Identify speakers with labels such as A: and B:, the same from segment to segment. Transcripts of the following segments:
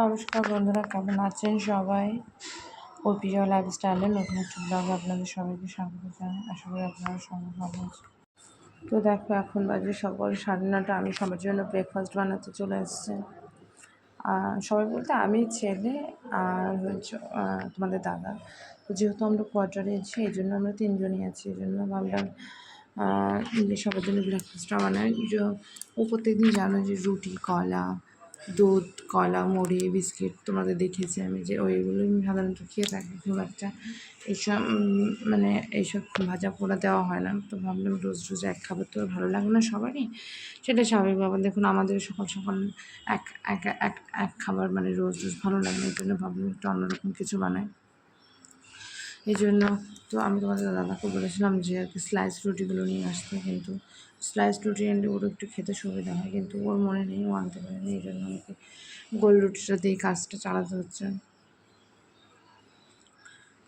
A: নমস্কার বন্ধুরা, কেমন আছেন সবাই? ও প্রিয় লাইফস্টাইলের নতুন একটি ব্লগে আপনাদের সবাইকে স্বাগত জানাই। আশা করি আপনারা সবাই ভালো আছেন। তো দেখো, এখন বাজে সকাল সাড়ে নটা আমি সবার জন্য ব্রেকফাস্ট বানাতে চলে এসেছি। সবাই বলতে আমি, ছেলে আর হচ্ছে তোমাদের দাদা। তো যেহেতু আমরা কোয়ার্টারে আছি, এই জন্য আমরা তিনজনই আছি। এই জন্য ভাবলাম সবার জন্য ব্রেকফাস্টটা বানাই। ও প্রত্যেক দিন জানো যে রুটি, কলা দুধ, কলা, মুড়ি, বিস্কিট তোমাদের দেখেছি আমি যে ওইগুলো সাধারণত খেয়ে থাকি খুব একটা। এইসব মানে এইসব ভাজা পোড়া দেওয়া হয় না। তো ভাবলাম রোজ রোজ এক খাবার তো ভালো লাগে না সবারই। সেটা স্বাভাবিক ব্যাপার। দেখুন, আমাদের সকাল সকাল এক এক এক এক খাবার মানে রোজ রোজ ভালো লাগে না। এই জন্য ভাবলাম একটু অন্যরকম কিছু বানাই। এই জন্য তো আমি তোমাদের দাদাকে বলেছিলাম যে আর কি স্লাইস রুটিগুলো নিয়ে আসতে, কিন্তু স্লাইস রুটি আনলে ওর একটু খেতে সুবিধা হয়, কিন্তু ওর মনে নেই, ও আনতে পারেনি এই জন্য আমাকে গোল রুটিটা দিয়ে কাজটা চালাতে হচ্ছে।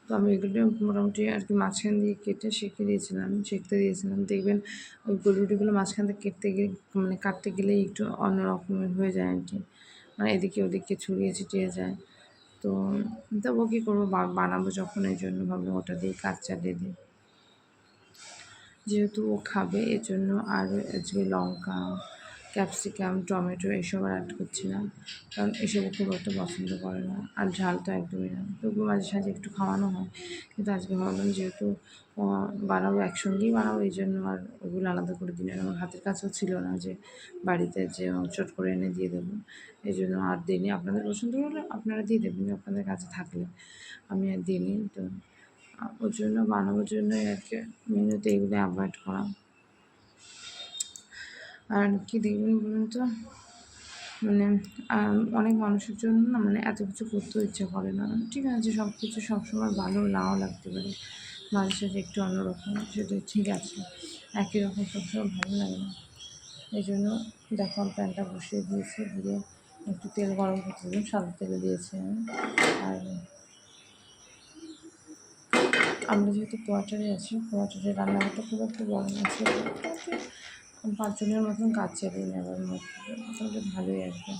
A: তো আমি এগুলো মোটামুটি আর কি মাঝখান দিয়ে কেটে শিখে দিয়েছিলাম, শিখতে দিয়েছিলাম। দেখবেন ওই গোল রুটিগুলো মাঝখান থেকে কেটতে গেলে মানে কাটতে গেলে একটু অন্যরকমের হয়ে যায় আর কি। মানে এদিকে ওদিকে ছড়িয়ে ছিটিয়ে যায়। তো তবু কী করব বানাবো যখন, এই জন্য ভাবলাম ওটা দিয়ে কাজ চালিয়ে দিই। যেহেতু ও খাবে এর জন্য আর আজকে লঙ্কা ক্যাপসিকাম, টমেটো এসব আর অ্যাড করছি না। কারণ এসব খুব একটা পছন্দ করে না। আর ঝাল তো একদমই না। তবু মাঝে সাঝে একটু খাওয়ানো হয়। কিন্তু আজকে ভাবলাম যেহেতু বানাবো একসঙ্গেই বানাবো, এই জন্য আর ওগুলো আলাদা করে দিন আমার হাতের কাছেও ছিল না যে বাড়িতে যে চট করে এনে দিয়ে দেবো। এই জন্য আর দিনই আপনাদের পছন্দ হলে আপনারা দিয়ে দেবেন, আপনাদের কাছে থাকলে। আমি আর দিনই তো ওর জন্য, বানানোর জন্যই আর কি মেনুতে এগুলো অ্যাভয়েড করা। আর কি দেখবেন বলুন তো? মানে অনেক মানুষের জন্য না মানে এত কিছু করতেও ইচ্ছা করে না। ঠিক আছে সব কিছু সবসময় ভালো নাও লাগতে পারে। মাঝে সাথে একটু অন্যরকম, সেটা ঠিক আছে একই রকম সবসময় ভালো লাগে না। এই জন্য দেখো প্যানটা বসিয়ে দিয়েছি, দিয়ে একটু তেল গরম করতে দিলাম, সাদা তেলে দিয়েছি আর আমরা যেহেতু কোয়ার্টারে আছি কোয়ার্টারে রান্নাঘরটা খুব একটা বড় আছে। পাঁচজনের মতন কাজ চালিয়ে নেওয়ার মতো মোটামুটি ভালোই আসবে।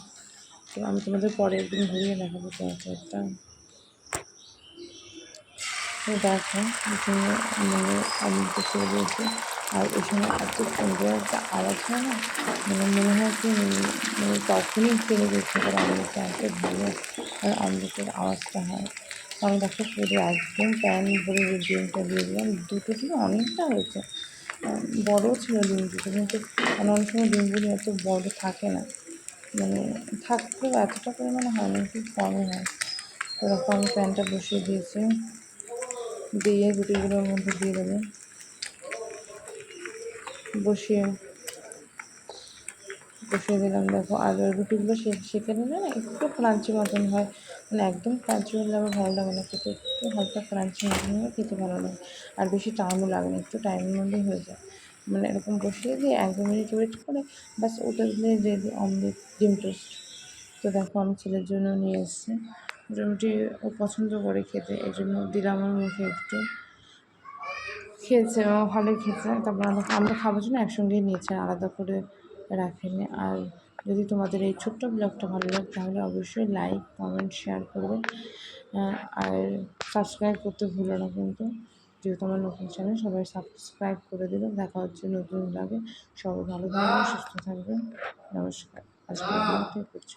A: তো আমি তোমাদের পরে একদিন ঘুরিয়ে দেখাবো কোয়ার্টারটা তো দেখো, এখানে মানে আমি তো ছেড়ে দিয়েছি আর এখানে এত সুন্দর একটা আওয়াজ হয় না? মানে মনে হয় কি মানে তখনই ছেড়ে দিয়েছে করে আমাদেরকে এত ভালো আর আমলেটের আওয়াজটা হয়। আমি দেখো পুরো একদম প্যান ভরে যে ডিমটা দিয়ে দিলাম, দুটো দিয়ে অনেকটা হয়েছে। বড়ও ছিল ডিম দুটো কিন্তু অনেক সময় ডিমগুলি এত বড় থাকে না। মানে থাকলেও এতটা পরিমাণে হয় না খুব কমই হয়। এরকম আমি প্যানটা বসিয়ে দিয়েছি। দিয়ে গুটিগুলোর মধ্যে দিয়ে দেবে। বসিয়ে বসিয়ে দিলাম, দেখো আর রুটিগুলো সেঁকে নিলে না একটু ক্রাঞ্চি মতন হয়। মানে একদম ক্রাঞ্চি হলে আমার ভালো লাগে না, খেতে একটু হালকা ক্রাঞ্চি মতন হলে খেতে ভালো লাগে। আর বেশি টাইমও লাগে না, একটু টাইমের মধ্যেই হয়ে যায়। মানে এরকম বসিয়ে দিয়ে এক দু মিনিট ওয়েট করে ব্যাস ওটা দিয়ে রেডি অমলেট, ডিম টোস্ট। তো দেখো আমি ছেলের জন্য নিয়ে এসেছি। মোটামুটি ও পছন্দ করে খেতে, এই জন্য দিলাম আমার মুখে একটু। খেয়েছে ভালোই খেয়েছে। তারপর আমরা খাবার জন্য একসঙ্গেই নিয়েছে, আলাদা করে রাখেনি। আর যদি তোমাদের এই ছোট্ট ব্লগটা ভালো লাগে, তাহলে অবশ্যই লাইক কমেন্ট শেয়ার করবে। আর সাবস্ক্রাইব করতে ভুলো না কিন্তু। যেহেতু আমার নতুন চ্যানেল সবাই সাবস্ক্রাইব করে দেবে। দেখা হচ্ছে নতুন ব্লগে সবাই ভালো থাকবে, সুস্থ থাকবে। নমস্কার। আজকে ব্লগটাই করছি